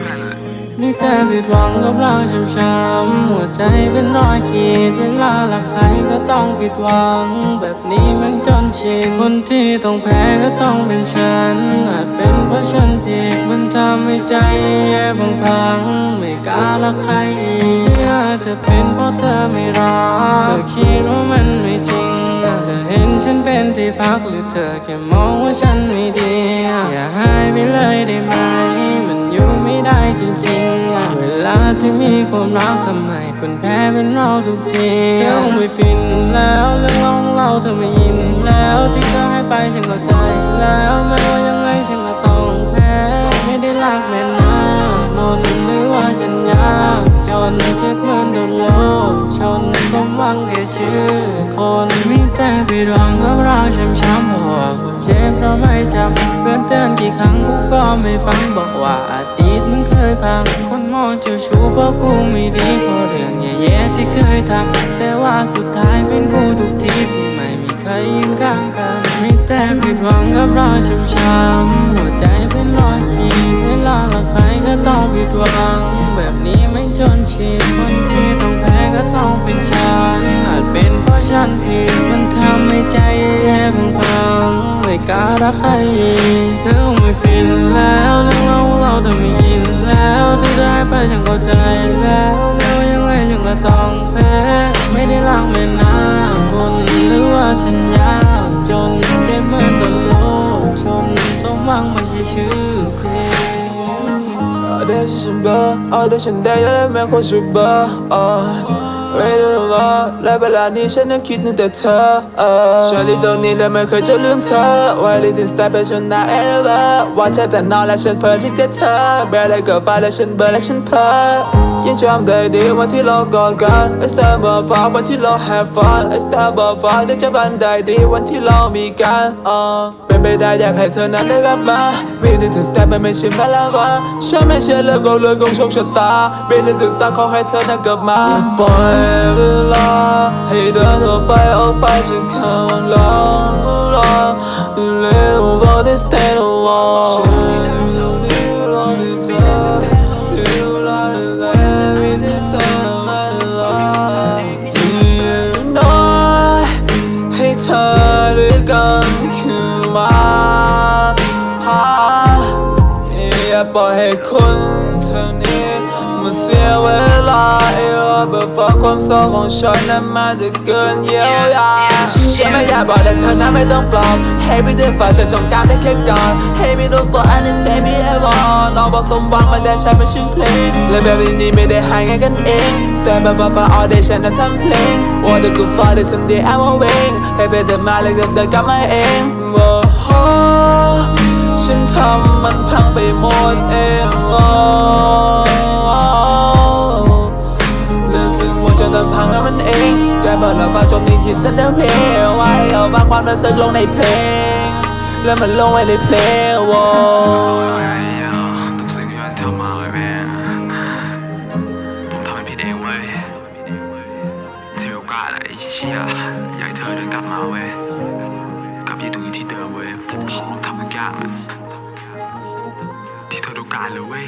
เว้ยเพื่อนนี่แต่ผิดหวังกับเราช้ำๆหัวใจเป็นรอยขีดเวลารักใครก็ต้องผิดหวัง แบบนี้มันจนชินคนที่ต้องแพ้ก็ต้องเป็นฉัน อาจเป็นเพราะฉันผิดมันทำให้ใจแย่บางพังไม่กล้ารักใครอีกอาจจะเป็นเพราะเธอไม่รักเธอคิดว่ามันไม่จริงเธอเห็นฉันเป็นที่พักหรือเธอแค่มองว่าฉันไม่ดี อย่าหายไปเลยได้ไหมมัน ไม่ได้จริงๆ เวลาที่มีความรักทำให้คนแพ้เป็นเราทุกทีเธอคงไม่ฟินแล้วเรื่องราของเราเธอไม่ยินแล้วที่เธอให้ไปฉันเข้าใจแล้วไม่ว่ายังไงฉันก็ต้องแพ้ ไม่ได้รักแม่นาโนหรือว่าฉันยากจนเจ็บเหมือนโดนโลกชนสมหวังแค่ชื่อ คนมีแต่ผิดหวังกับเราช้ำๆพราะว่ากูเจ็บเราไม่จำเพื่อนเตือนกี่ครั้งกูก็ไม่ฟังบอกว่าอดีต พัง คนมองเจ้าชู้เพราะกูไม่ดีเพราะเรื่องแย่ๆที่เคยทำ แต่ว่าสุดท้ายเป็นกูทุกทีที่ไม่มีใครยืนข้างกัน มีแต่ผิดหวังกับเราช้ำๆหัวใจเป็นรอยขีดเวลารักใครก็ต้องผิดหวัง แบบนี้ไม่จนชินคนที่ต้องแพ้ก็ต้องเป็นฉันอาจเป็นเพราะฉันผิดมันทำให้ใจแย่พังๆไม่กล้ารักใครอีกเธอคงไม่ฟินแล้วเรื่องเราเราเธอไม่ยิน แล้วที่ได้ไปฉันเข้าใจแล้วแม้ว่ายังไงฉันก็ต้องแพ้ไม่ได้รักไม่นาบนหรือว่าฉันยากจนเจ็บเหมือนโดนโลกชนสมหวังไม่ใช่ชื่อเพลง All that she should buy, all that she ได้แล้วแม้คนชุบบ้า ไม่รู้ว่าและเวลานี้ฉันนึกคิดนึกแต่เธอฉันที่ตรงนี้และไม่เคยจะลืมเธอไว้เลยถึงสไตล์เป็นฉันน่าเอรบว่าจะแต่นอนและฉันเพ้อที่แต่เธอแบอะไรก็ฟ้าและฉันเบื่อและฉันเพ้อยังจำได้ดีวันที่เรากอดกัน I stand by far วันที่เรา have fun I stand by far แต่จะบันได้ดีวันที่เรามีกันเป็นไปได้อยากให้เธอนั้นได้กลับมาวินถึงสเต็ปมันไม่ใช่มาแล้วว่าฉันไม่เชื่อเลิกเราเลยคงโชคชะตาบินถึงสตาร์ขอให้เธอนั้นกลับมาปล่อยเวลา ให้เดินออกไปออกไปจากข้างหลังเรา Live over this day no more ฉันนี่รอให้เธออยู่รอให้ every this time of my life อย่างน้อยให้เธอด้วยกันคือมาหาอย่าปล่อยให้คนเท่านี้มาเสียเวลา ไอ้รอเบิกฟ้าความเศร้าของฉันนั้นมาจะเกินเยียวยาฉันไม่อยากบอกแต่เธอนั้นไม่ต้องปลอบ Hey ไม่ได้ฝากเธอจงการได้แค่ก่อน Hey ไม่ต้อง for understand me ever น้องบอกสมหวังมาแต่ฉันไม่ชื่อเพลงและแบบนี้ไม่ได้หายง่ายกันเอง Stand by for for all day ฉันนั้นทำเพลง What a good father someday I'm a wing ให้เป็นเดินมาเลยเดินเดินกลับมาเองโอ้โหฉันทำมัน แค่เปิดแล้วฟังจนี้ที่สแตนเดอร์เพลไว้เอาบางความรู้สึกลงในเพลง แล้วมันลงไว้ในเพลงวทุกสิ่งที่มันทำมาเว้ยผมทำให้ผิดเองเว้ยที่โอกาสไอ้เชี่ยอยากเธอเดินกลับมาเว้ยกลับไปตรงนี้ที่เดิมเว้ยผมพร้อมทำทุกอย่างที่เธอต้องการเลยเว้ย